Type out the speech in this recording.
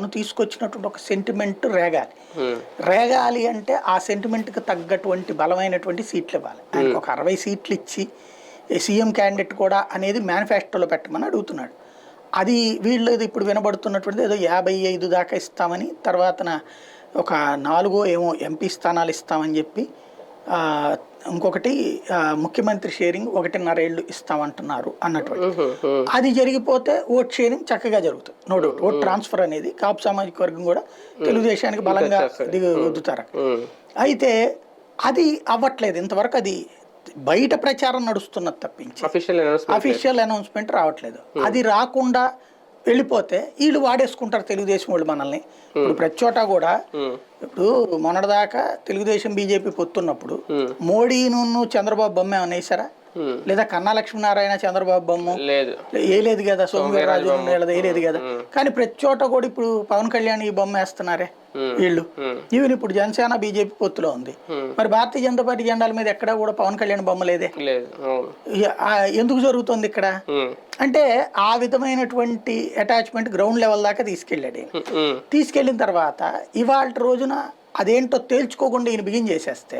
తను తీసుకొచ్చినటువంటి ఒక సెంటిమెంట్ రేగాలి. రేగాలి అంటే ఆ సెంటిమెంట్కి తగ్గటువంటి బలమైనటువంటి సీట్లు ఇవ్వాలి. ఆయనకు ఒక అరవై సీట్లు ఇచ్చి సీఎం క్యాండిడేట్ కూడా అనేది మేనిఫెస్టోలో పెట్టమని అడుగుతున్నాడు. అది వీళ్ళది ఇప్పుడు వినబడుతున్నటువంటి ఏదో యాభై ఐదు దాకా ఇస్తామని తర్వాతన ఒక నాలుగో ఏమో ఎంపీ స్థానాలు ఇస్తామని చెప్పి ఇంకొకటి ముఖ్యమంత్రి షేరింగ్ ఒకటిన్నర ఏళ్ళు ఇస్తామంటున్నారు అన్నటువంటి. అది జరిగిపోతే ఓట్ షేరింగ్ చక్కగా జరుగుతుంది. No doubt. ఓట్ ట్రాన్స్ఫర్ అనేది కాపు సామాజిక వర్గం కూడా తెలుగుదేశానికి బలంగా దిగు వద్దుతారు ఉమ్, అయితే అది అవ్వట్లేదు. ఇంతవరకు అది బయట ప్రచారం నడుస్తున్నది తప్పించి. అఫీషియల్ అనౌన్స్మెంట్ రావట్లేదు. అది రాకుండా వెళ్ళిపోతే వీళ్ళు వాడేసుకుంటారు తెలుగుదేశం వాళ్ళు మనల్ని. ఇప్పుడు ప్రతి చోట కూడా ఇప్పుడు మొన్నటిదాకా తెలుగుదేశం బీజేపీ పొత్తున్నప్పుడు. మోడీను చంద్రబాబు బొమ్మ ఏమైనా వేసారా లేదా కన్నా లక్ష్మీనారాయణ చంద్రబాబు బొమ్మ. లేదు. ఏ లేదు కదా సోమవీర్రాజు ఏ లేదు కదా. కానీ ప్రతి చోట కూడా ఇప్పుడు పవన్ కళ్యాణ్ ఈ బొమ్మ వేస్తున్నారే వీళ్ళు. ఈవెన్ ఇప్పుడు జనసేన బీజేపీ పొత్తులో ఉంది. మరి భారతీయ జనతా పార్టీ జెండాల మీద ఎక్కడా కూడా పవన్ కళ్యాణ్ బొమ్మ లేదే. ఎందుకు జరుగుతుంది ఇక్కడ? అంటే ఆ విధమైనటువంటి అటాచ్మెంట్ గ్రౌండ్ లెవెల్ దాకా తీసుకెళ్ళాడు తీసుకెళ్ళిన తర్వాత ఇవాళ రోజున అదేంటో తేల్చుకోకుండా ఈయన బిగిన్ చేసేస్తే